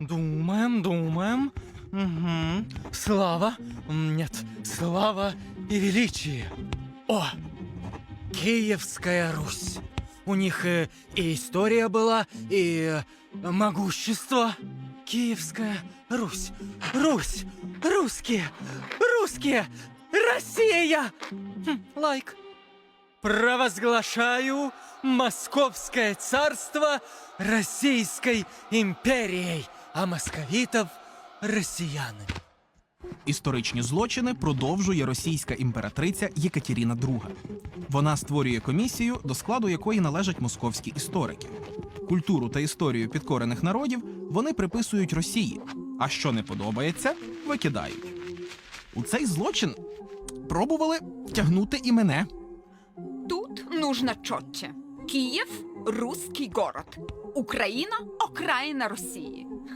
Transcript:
Думаем, думаем. Мгм. Слава. Нет, слава и величие. О! Киевская Русь. У них э, и история была, и э, могущество. Киевская Русь. Русь! Русские! Русские! Россия! Хм, лайк. Провозглашаю Московское царство Российской империей, а московитов – россияни. Історичні злочини продовжує російська імператриця Єкатеріна II. Вона створює комісію, до складу якої належать московські історики. Культуру та історію підкорених народів вони приписують Росії, а що не подобається, викидають. У цей злочин пробували втягнути і мене. Тут нужно четче. Киев – русский город. Украина – окраина России.